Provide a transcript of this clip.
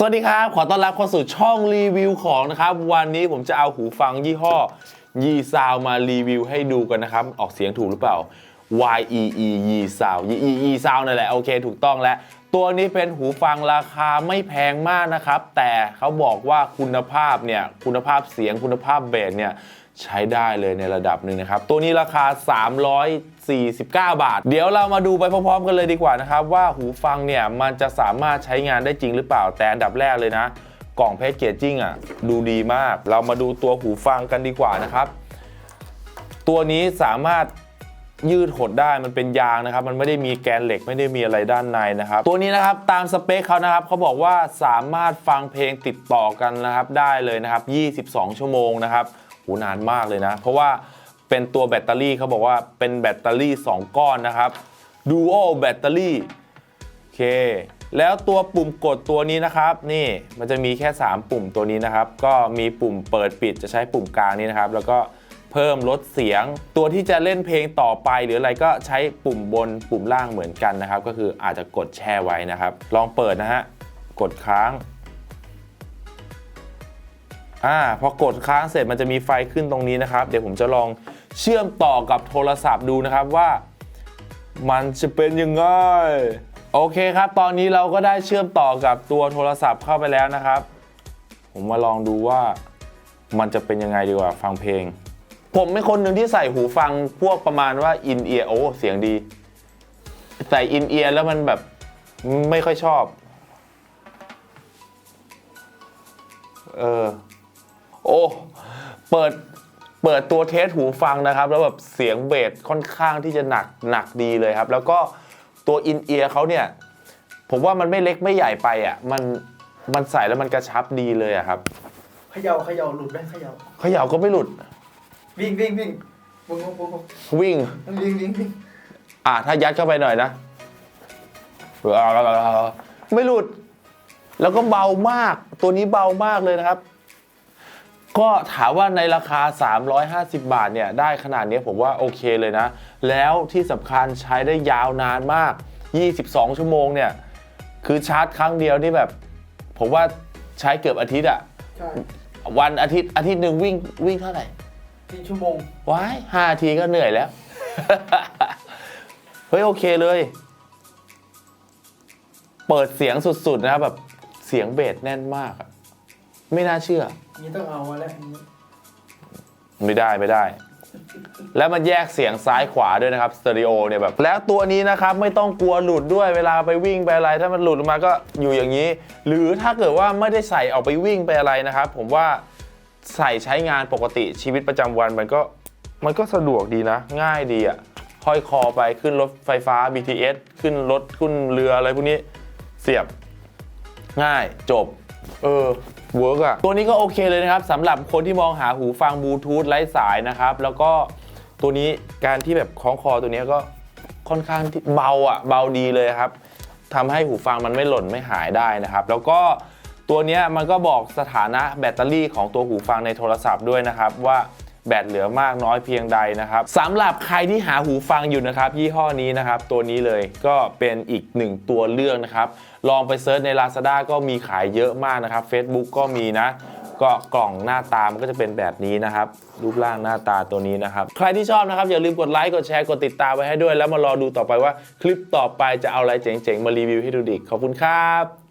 สวัสดีครับ ขอต้อนรับเข้าสู่ช่องรีวิวของนะครับ วันนี้ผมจะเอาหูฟังยี่ห้อ ยีซาวมารีวิวให้ดูกันนะครับ ออกเสียงถูกหรือเปล่า Y E E ยีซาว Y E E ซาวนั่นแหละโอเคถูกต้องแล้ว ตัวนี้เป็นหูฟังราคาไม่แพงมากนะครับ แต่เขาบอกว่าคุณภาพเนี่ยคุณภาพเสียงคุณภาพเบสเนี่ย ใช้ได้เลยในระดับหนึ่งนะครับ ตัวนี้ราคา 349 บาท เดี๋ยวเรามาดูไปพร้อมๆกันเลยดีกว่านะครับ ว่าหูฟังเนี่ยมันจะสามารถใช้งานได้จริงหรือเปล่าแต่อันดับแรกเลยนะ กล่องแพ็กเกจจิ้งอะดูดีมาก เรามาดูตัวหูฟังกันดีกว่านะครับ ตัวนี้สามารถยืดหดได้มันเป็นยางนะครับ มันไม่ได้มีแกนเหล็กไม่ได้มีอะไรด้านในนะครับ ตัวนี้นะครับตามสเปคเขานะครับเขาบอกว่าสามารถฟังเพลงติดต่อกันนะครับ ได้เลยนะครับ 22 ชั่วโมงนะครับ หูนานมากเลยนะ เพราะว่าเป็นตัวแบตเตอรี่เขาบอกว่าเป็นแบตเตอรี่ 2 ก้อนนะครับ Dual แบตเตอรี่โอเค แล้วตัวปุ่มกดตัวนี้นะครับ นี่มันจะมีแค่ 3 ปุ่มตัวนี้นะครับ ก็มีปุ่มเปิดปิดจะใช้ปุ่มกลางนี้นะครับ แล้วก็เพิ่มลดเสียง ตัวที่จะเล่นเพลงต่อไปหรืออะไรก็ใช้ปุ่มบนปุ่มล่างเหมือนกันนะครับ ก็คืออาจจะกดแช่ไว้นะครับ ลองเปิดนะฮะกดค้าง อ่าพอกดค้างเสร็จมันจะมีไฟขึ้นตรงนี้นะครับ เดี๋ยวผมจะลองเชื่อมต่อกับโทรศัพท์ดูนะครับว่า มันจะเป็นยังไงโอเคครับ ตอนนี้เราก็ได้เชื่อมต่อกับตัวโทรศัพท์เข้าไปแล้วนะครับ ผมมาลองดูว่ามันจะเป็นยังไงดีกว่าฟังเพลง ผมเป็นคนหนึ่งที่ใส่หูฟังพวกประมาณว่าอินเอียร์โอ้เสียงดี ใส่อินเอียร์แล้วมันแบบไม่ค่อยชอบ เออ โอ้เปิดเปิดตัวเทสหูฟังนะครับ แล้วแบบเสียงเบสค่อนข้างที่จะหนักหนักดีเลยครับ แล้วก็ตัวอินเอียร์เขาเนี่ย ผมว่ามันไม่เล็กไม่ใหญ่ไปอะมันมันใส่แล้วมันกระชับดีเลยอะครับเขย่าเขย่าหลุดไหมเขย่าเขย่าก็ไม่หลุด วิ่งวิ่งวิ่งบุ้งบุ้งบุ้งบุ้งวิ่ง วิ่งวิ่งวิ่งอะถ้ายัดเข้าไปหน่อยนะไม่หลุด แล้วก็เบามาก ตัวนี้เบามากเลยนะครับ ก็ถามว่าในราคา 350 บาทเนี่ยได้ขนาดนี้ผมว่าโอเคเลยนะ แล้วที่สำคัญใช้ได้ยาวนานมาก 22 ชั่วโมงเนี่ยคือชาร์จครั้งเดียวนี่แบบ ผมว่าใช้เกือบอาทิตย์อะใช่วันอาทิตย์อาทิตย์หนึ่งวิ่งวิ่งเท่าไหร่สี่ชั่วโมงว้ายห้าทีก็เหนื่อยแล้ว เฮ้ย โอเคเลย เปิดเสียงสุด ๆ นะครับแบบเสียงเบสแน่นมากอะ ไม่น่าเชื่อ นี่ต้องเอาแล้วไม่ได้ไม่ได้ แล้วมันแยกเสียงซ้ายขวาด้วยนะครับสเตอริโอเนี่ยแบบแล้วตัวนี้นะครับไม่ต้องกลัวหลุดด้วยเวลาไปวิ่งไปอะไร ถ้ามันหลุดออกมาก็อยู่อย่างนี้ หรือถ้าเกิดว่าไม่ได้ใส่ออกไปวิ่งไปอะไรนะครับ ผมว่าใส่ใช้งานปกติชีวิตประจำวันมันก็มันก็สะดวกดีนะ ง่ายดีอะ่ะห้อยคอไปขึ้นรถไฟฟ้า BTS ขึ้นรถขึ้นเรืออะไรพวกนี้เสียบง่ายจบ เออเวิร์กอะตัวนี้ก็โอเคเลยนะครับสำหรับคนที่มองหาหูฟังบลูทูธไร้สายนะครับ แล้วก็ตัวนี้การที่แบบคล้องคอตัวนี้ก็ค่อนข้างที่เบาอะเบาดีเลยครับทำให้หูฟังมันไม่หล่นไม่หายได้นะครับ แล้วก็ตัวนี้มันก็บอกสถานะแบตเตอรี่ของตัวหูฟังในโทรศัพท์ด้วยนะครับว่า แบตเหลือมากน้อยเพียงใดนะครับสำหรับใครที่หาหูฟังอยู่นะครับยี่ห้อนี้นะครับตัวนี้เลยก็เป็นอีกหนึ่งตัวเลือกนะครับลองไปเซิร์ชใน Lazada ก็มีขายเยอะมากนะครับ Facebook ก็มีนะก็กล่องหน้าตามันก็จะเป็นแบบนี้นะครับ รูปร่างหน้าตาตัวนี้นะครับ ใครที่ชอบนะครับ อย่าลืมกดไลค์กดแชร์กดติดตามไว้ให้ด้วย แล้วมารอดูต่อไปว่าคลิปต่อไปจะเอาอะไรเจ๋งๆ มารีวิวให้ดูดิขอบคุณครับ